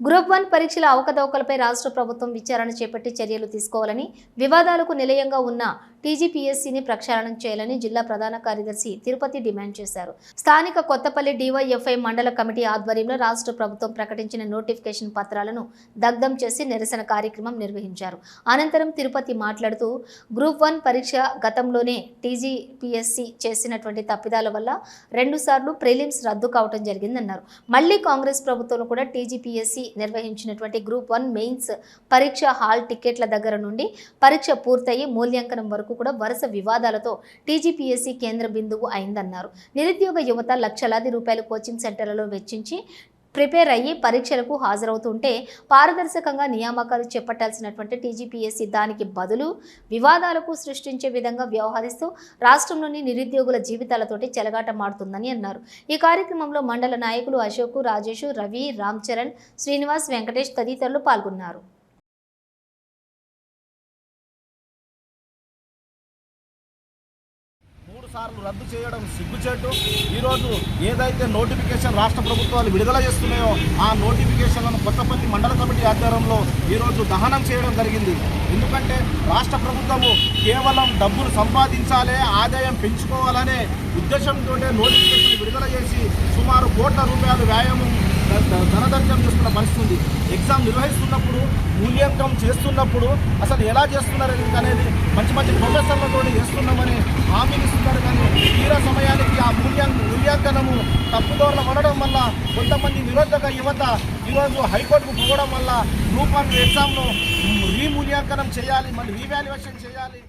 Group one పరీక్షల అవకతవకలపై రాష్ట్ర ప్రభుత్వం విచారణ చేపట్టి చర్యలు తీసుకోవాలని వివాదాలకు నిలయంగా ఉన్న టీజీపీఎస్సీని ప్రక్షాళనం చేయాలని జిల్లా ప్రధాన కార్యదర్శి తిరుపతి డిమాండ్ చేశారు. స్థానిక కొత్తపల్లి డివైఎఫ్ఐ మండల కమిటీ ఆధ్వర్యంలో రాష్ట్ర ప్రభుత్వం ప్రకటించిన నోటిఫికేషన్ పత్రాలను దగ్ధం చేసి నిరసన కార్యక్రమం నిర్వహించారు. అనంతరం తిరుపతి మాట్లాడుతూ గ్రూప్ వన్ పరీక్ష గతంలోనే టీజీపీఎస్సీ చేసినటువంటి తప్పిదాల వల్ల రెండుసార్లు ప్రిలిమ్స్ రద్దు కావడం జరిగిందన్నారు. మళ్ళీ కాంగ్రెస్ ప్రభుత్వం కూడా టీజీపీఎస్సీ నిర్వహించినటువంటి గ్రూప్ వన్ మెయిన్స్ పరీక్ష హాల్ టికెట్ల దగ్గర నుండి పరీక్ష పూర్తయి మూల్యాంకనం వరకు కూడా వరుస వివాదాలతో టీజీపీఎస్సీ కేంద్ర బిందువు అయిందన్నారు. నిరుద్యోగ యువత లక్షలాది రూపాయలు కోచింగ్ సెంటర్లలో వెచ్చించి ప్రిపేర్ అయ్యి పరీక్షలకు హాజరవుతుంటే పారదర్శకంగా నియామకాలు చేపట్టాల్సినటువంటి టీజీపీఎస్సీ దానికి బదులు వివాదాలకు సృష్టించే విధంగా వ్యవహరిస్తూ రాష్ట్రంలోని నిరుద్యోగుల జీవితాలతోటి చెలగాటమాడుతుందని అన్నారు. ఈ కార్యక్రమంలో మండల నాయకులు అశోకు రాజేషు రవి రామ్ చరణ్ శ్రీనివాస్ వెంకటేష్ తదితరులు పాల్గొన్నారు. సార్లు రద్దు చేయడం సిగ్గుచేటు. ఈరోజు ఏదైతే నోటిఫికేషన్ రాష్ట్ర ప్రభుత్వాలు విడుదల చేస్తున్నాయో ఆ నోటిఫికేషన్లను కొత్తపల్లి మండల కమిటీ ఆధ్వర్యంలో ఈరోజు దహనం చేయడం జరిగింది. ఎందుకంటే రాష్ట్ర ప్రభుత్వము కేవలం డబ్బులు సంపాదించాలే ఆదాయం పెంచుకోవాలనే ఉద్దేశంతో నోటిఫికేషన్ విడుదల చేసి సుమారు కోట్ల రూపాయలు వ్యాయామం ధనదర్శనం చేస్తున్న పరిస్థితి ఎగ్జామ్ నిర్వహిస్తున్నప్పుడు మూల్యాంకనం చేస్తున్నప్పుడు అసలు ఎలా చేస్తున్నారు అనేది మంచి మంచి ప్రొఫెసర్లతో చేస్తున్నామని ఆ మూల్యాం మూల్యాంకనము తప్పుదోరల పడడం వల్ల కొంతమంది నిరోధక యువత ఈరోజు హైకోర్టుకు పోవడం వల్ల గ్రూప్ వన్ ఎగ్జామ్ను రీమూల్యాంకనం చేయాలి మళ్ళీ రీవాల్యుయేషన్ చేయాలి.